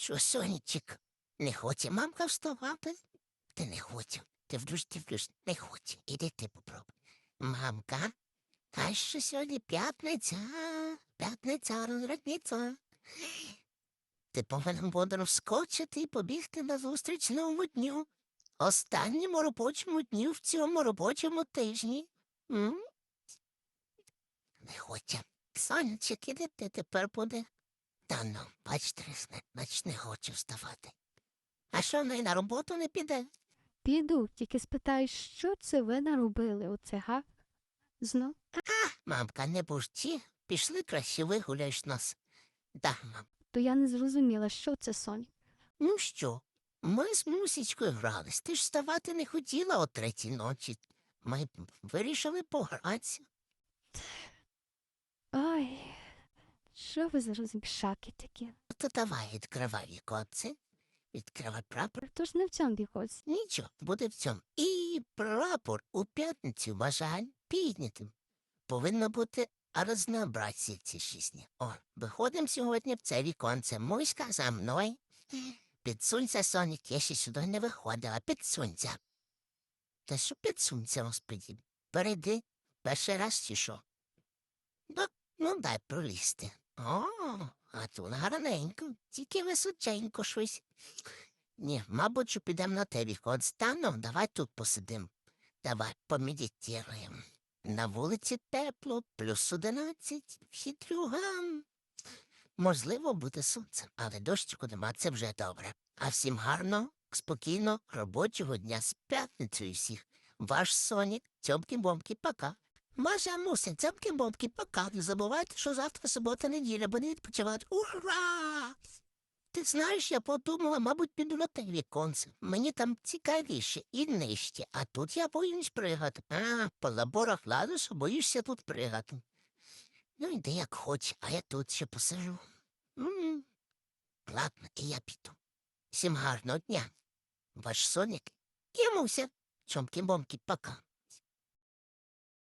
Що, сонечек, не хоче мамка вставати? Ти не хоче. Ти вдруж дивлюсь, не хоче. Іди ти попробуй. Мамка, а що сьогодні п'ятниця, п'ятниця, розрадниця. Ти повинен буде вскочити і побігти на зустріч новому дню. Останньому робочому дню в цьому робочому тижні. М? Не хоче. Сонечек, іде ти тепер буде. Та ну, бачите, значить не хочу вставати. А що не на роботу не піде? Піду, тільки спитаю, що це ви наробили оце, га? Знов? Мамка, не бужці, пішли краще вигуляєш нас. Да, мам. То я не зрозуміла, що це Сонь. Ну що, ми з мусічкою грались. Ти ж вставати не хотіла о третій ночі. Ми вирішили погратися. Ой, що ви за розмішаки такі? То давай відкривай віконце. Відкривай прапор. То ж не в цьому вікоці. Нічого, буде в цьому. І прапор у п'ятницю бажань піднятим. Повинно бути разнообразие ці шісні. О, виходимо сьогодні в це віконце. Муська за мною. Підсунься, Сонік, я ще сюди не виходила. Підсунься. Та що підсунься, господі? Перейди. Перший раз чи що? Ну, ну дай пролізти. О, а тут гарненько, тільки височенько щось. Ні, мабуть, що підемо на те вікон стану, давай тут посидим. Давай помедитируємо. На вулиці тепло, плюс одинадцять, хитрюгам. Можливо, буде сонце, але дощику нема, це вже добре. А всім гарно, спокійно, робочого дня з п'ятницею всіх. Ваш Сонік, цьомки-бомки, пока. Маша Муся, цьомки-бомки, пока. Не забувайте, що завтра субота неділя, буде відпочивати. Ура! Ти знаєш, я подумала, мабуть, піду на те віконце. Мені там цікавіше і нижче, а тут я боюсь пригати. А, по заборах ладиш, боїшся тут пригати. Ну, йди як хоч, а я тут ще посижу. м Ладно, і я піду. Всім гарного дня. Ваш Сонік і Муся. Чомки-бомки, пока.